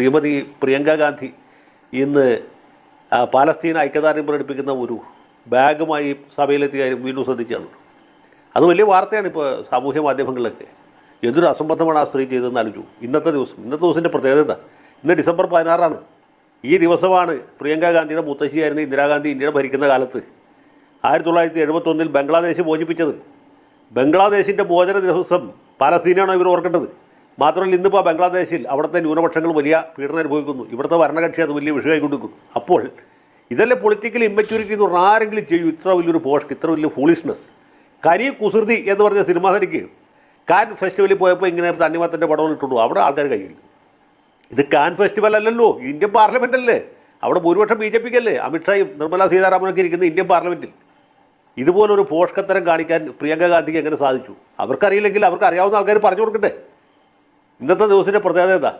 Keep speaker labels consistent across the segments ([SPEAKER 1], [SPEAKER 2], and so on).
[SPEAKER 1] ശ്രീമതി പ്രിയങ്ക ഗാന്ധി ഇന്ന് പാലസ്തീൻ ഐക്യദാർഢ്യം പ്രകടിപ്പിക്കുന്ന ഒരു ബാഗുമായി സഭയിലെത്തിയ വീണ്ടും ശ്രദ്ധിച്ചാണ്. അത് വലിയ വാർത്തയാണ് ഇപ്പോൾ സാമൂഹ്യ മാധ്യമങ്ങളിലൊക്കെ. എന്തൊരു അസംബന്ധമാണ് ആ സ്ത്രീ ചെയ്തതെന്ന് ആലോചിച്ചു. ഇന്നത്തെ ദിവസം ഇന്നത്തെ ദിവസത്തിന്റെ പ്രത്യേകത ഇന്ന് ഡിസംബർ പതിനാറാണ്. ഈ ദിവസമാണ് പ്രിയങ്ക ഗാന്ധിയുടെ മുത്തശ്ശിയായിരുന്ന ഇന്ദിരാഗാന്ധി ഇന്ത്യയുടെ ഭരിക്കുന്ന കാലത്ത് ആയിരത്തി തൊള്ളായിരത്തി എഴുപത്തൊന്നിൽ ബംഗ്ലാദേശ് മോചിപ്പിച്ചത്. ബംഗ്ലാദേശിന്റെ മോചന ദിവസം പാലസ്തീനാണോ ഇവർ ഓർക്കേണ്ടത്? മാത്രമല്ല ഇന്നിപ്പോൾ ബംഗ്ലാദേശിൽ അവിടുത്തെ ന്യൂനപക്ഷങ്ങൾ വലിയ പീഡനം അനുഭവിക്കുന്നു. ഇവിടുത്തെ ഭരണകക്ഷി അത് വലിയ വിഷയമായി കൊടുക്കുന്നു അപ്പോൾ ഇതല്ല പൊളിറ്റിക്കൽ ഇമ്മച്യൂരിറ്റി എന്ന് പറഞ്ഞാൽ ആരെങ്കിലും ചെയ്യും. ഇത്ര വലിയൊരു പോഷ്ക്ക് ഇത്ര വലിയ ഫൂളിഷ്നെസ് കരി കുസൃതി എന്ന് പറഞ്ഞ സിനിമ തനിക്ക് കാൻ ഫെസ്റ്റിവലിൽ പോയപ്പോൾ ഇങ്ങനെ തണ്ണിമത്തന്റെ പടം ഇട്ടുള്ളൂ അവിടെ ആൾക്കാർ കയ്യിൽ. ഇത് കാൻ ഫെസ്റ്റിവൽ അല്ലല്ലോ. ഇന്ത്യൻ പാർലമെന്റ് അല്ലേ? അവിടെ ഭൂരിപക്ഷം ബി ജെ പിക്കല്ലേ അമിത്ഷായും നിർമ്മല സീതാരാമനൊക്കെ ഇരിക്കുന്ന ഇന്ത്യൻ പാർലമെന്റിൽ ഇതുപോലൊരു പോഷകത്തരം കാണിക്കാൻ പ്രിയങ്ക ഗാന്ധിക്ക് എങ്ങനെ സാധിച്ചു? അവർക്കറിയില്ലെങ്കിൽ അവർക്ക് അറിയാവുന്ന ആൾക്കാർ പറഞ്ഞു കൊടുക്കട്ടെ. ഇന്നത്തെ ദിവസത്തിന്റെ പ്രത്യേകത എന്താ?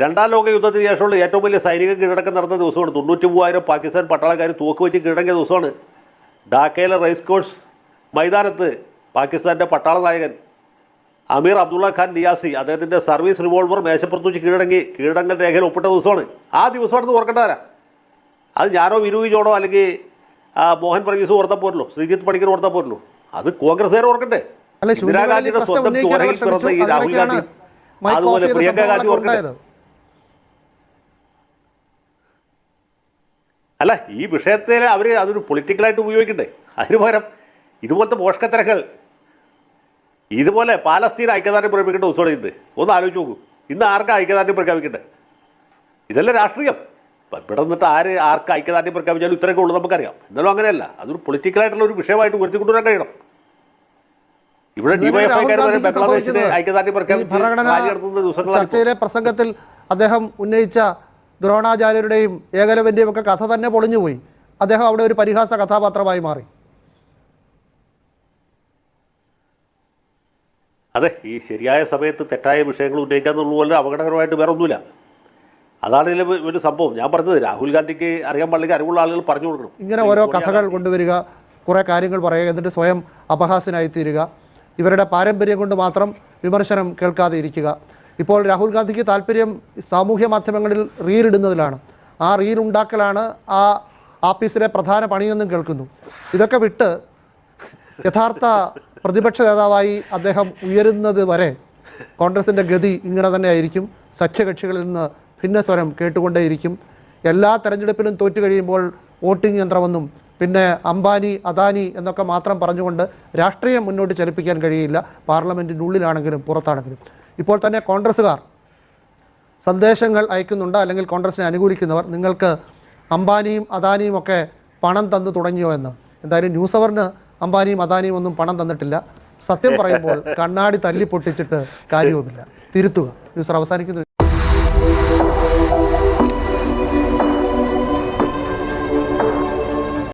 [SPEAKER 1] രണ്ടാം ലോക യുദ്ധത്തിന് ശേഷമുള്ള ഏറ്റവും വലിയ സൈനിക കീഴടക്കം നടന്ന ദിവസമാണ്. തൊണ്ണൂറ്റി മൂവായിരം പാകിസ്ഥാൻ പട്ടാളക്കാർ തോക്ക് വെച്ച് കീഴടങ്ങിയ ദിവസമാണ്. ഡാക്കയിലെ റേസ് കോഴ്സ് മൈതാനത്ത് പാകിസ്ഥാന്റെ പട്ടാള നായകൻ അമീർ അബ്ദുള്ള ഖാൻ നിയാസി അദ്ദേഹത്തിന്റെ സർവീസ് റിവോൾവർ മേശപ്പുറത്ത് വെച്ച് കീഴടങ്ങി. കീഴടങ്ങൽ രേഖയിൽ ഒപ്പിട്ട ദിവസമാണ്. ആ ദിവസമാണെന്ന് ഓർക്കേണ്ടതാരാ അത് ഞാനോ വിനു അല്ലെങ്കിൽ മോഹൻ വർഗീസ് ഓർത്താൽ പോരല്ലോ. ശ്രീജിത്ത് പണിക്കർ ഓർത്താൽ പോരല്ലോ. അത് കോൺഗ്രസ്സുകാർ ഓർക്കട്ടെ. ഇന്ദിരാഗാന്ധിയുടെ സ്വന്തം ചോരയിൽ പിറന്ന ഈ. രാഹുൽ ഗാന്ധി അതുപോലെ പ്രിയങ്ക ഗാന്ധി അല്ല ഈ വിഷയത്തിൽ അവർ അതൊരു പൊളിറ്റിക്കലായിട്ട് ഉപയോഗിക്കണ്ടേ? അതിന് പകരം ഇതുപോലത്തെ പോഷകത്തിരകൾ ഇതുപോലെ പാലസ്തീൻ ഐക്യദാർഢ്യം പ്രഖ്യാപിക്കേണ്ട ദിവസമാണ് ഇന്ന്. ഒന്ന് ആലോചിച്ച് നോക്കൂ. ഇന്ന് ആർക്കാ ഐക്യദാർഢ്യം പ്രഖ്യാപിക്കണ്ടേ? ഇതല്ല രാഷ്ട്രീയം. ഇവിടെ നിന്നിട്ട് ആര് ആർക്ക് ഐക്യദാർഢ്യം പ്രഖ്യാപിച്ചാലും ഇത്രയൊക്കെ ഉള്ളൂ നമുക്കറിയാം. എന്നാലും അങ്ങനെയല്ല. അതൊരു പൊളിറ്റിക്കലായിട്ടുള്ള ഒരു വിഷയമായിട്ട് ഉയർത്തിക്കൊണ്ടുവരാൻ കഴിയണം. ഇവിടെ.
[SPEAKER 2] ചർച്ചയിലെ പ്രസംഗത്തിൽ അദ്ദേഹം ഉന്നയിച്ച ദ്രോണാചാര്യരുടെയും ഏകലവന്റെയും ഒക്കെ കഥ തന്നെ പൊളിഞ്ഞുപോയി. അദ്ദേഹം അവിടെ ഒരു പരിഹാസ കഥാപാത്രമായി മാറി.
[SPEAKER 1] അതെ ഈ ശരിയായ സമയത്ത് തെറ്റായ വിഷയങ്ങൾ ഉന്നയിക്കാന്നുള്ളതുപോലെ അപകടകരമായിട്ട് വേറെ ഒന്നുമില്ല അതാണ് ഇതിലെ ഒരു സംഭവം. ഞാൻ പറഞ്ഞത് രാഹുൽ ഗാന്ധിക്ക് അറിയാൻ പാടില്ലെങ്കിൽ അറിവുള്ള ആളുകൾ പറഞ്ഞു കൊടുക്കണം.
[SPEAKER 2] ഇങ്ങനെ ഓരോ കഥകൾ കൊണ്ടുവരിക കുറേ കാര്യങ്ങൾ പറയുക എന്നിട്ട് സ്വയം അപഹാസനായി തീരുക ഇവരുടെ പാരമ്പര്യം കൊണ്ട് മാത്രം വിമർശനം കേൾക്കാതെ ഇരിക്കുക. ഇപ്പോൾ രാഹുൽ ഗാന്ധിക്ക് താല്പര്യം സാമൂഹ്യ മാധ്യമങ്ങളിൽ റീൽ ഇടുന്നതിലാണ്. ആ റീൽ ഉണ്ടാക്കലാണ് ആ ആപ്പീസിലെ പ്രധാന പണിയെന്നും കേൾക്കുന്നു. ഇതൊക്കെ വിട്ട് യഥാർത്ഥ പ്രതിപക്ഷ നേതാവായി അദ്ദേഹം ഉയരുന്നത് വരെ കോൺഗ്രസിന്റെ ഗതി ഇങ്ങനെ തന്നെ ആയിരിക്കും സഖ്യകക്ഷികളിൽ നിന്ന് ഭിന്നസ്വരം കേട്ടുകൊണ്ടേയിരിക്കും. എല്ലാ തെരഞ്ഞെടുപ്പിലും തോറ്റു കഴിയുമ്പോൾ വോട്ടിംഗ് യന്ത്രമെന്നും പിന്നെ അംബാനി അദാനി എന്നൊക്കെ മാത്രം പറഞ്ഞുകൊണ്ട് രാഷ്ട്രീയം മുന്നോട്ട് ചലിപ്പിക്കാൻ കഴിയില്ല. പാർലമെന്റിന്റെ ഉള്ളിലാണെങ്കിലും പുറത്താണെങ്കിലും. ഇപ്പോൾ തന്നെ കോൺഗ്രസ്സുകാർ സന്ദേശങ്ങൾ അയക്കുന്നുണ്ട്. അല്ലെങ്കിൽ കോൺഗ്രസിനെ അനുകൂലിക്കുന്നവർ നിങ്ങൾക്ക് അംബാനിയും അദാനിയും ഒക്കെ പണം തന്നു തുടങ്ങിയോ എന്ന്. എന്തായാലും ന്യൂസ് അവറിന് അംബാനിയും അദാനിയും ഒന്നും പണം തന്നിട്ടില്ല. സത്യം പറയുമ്പോൾ കണ്ണാടി തല്ലി പൊട്ടിച്ചിട്ട് കാര്യവുമില്ല. തിരുത്തുക. ന്യൂസ് അവസാനിക്കുന്നു.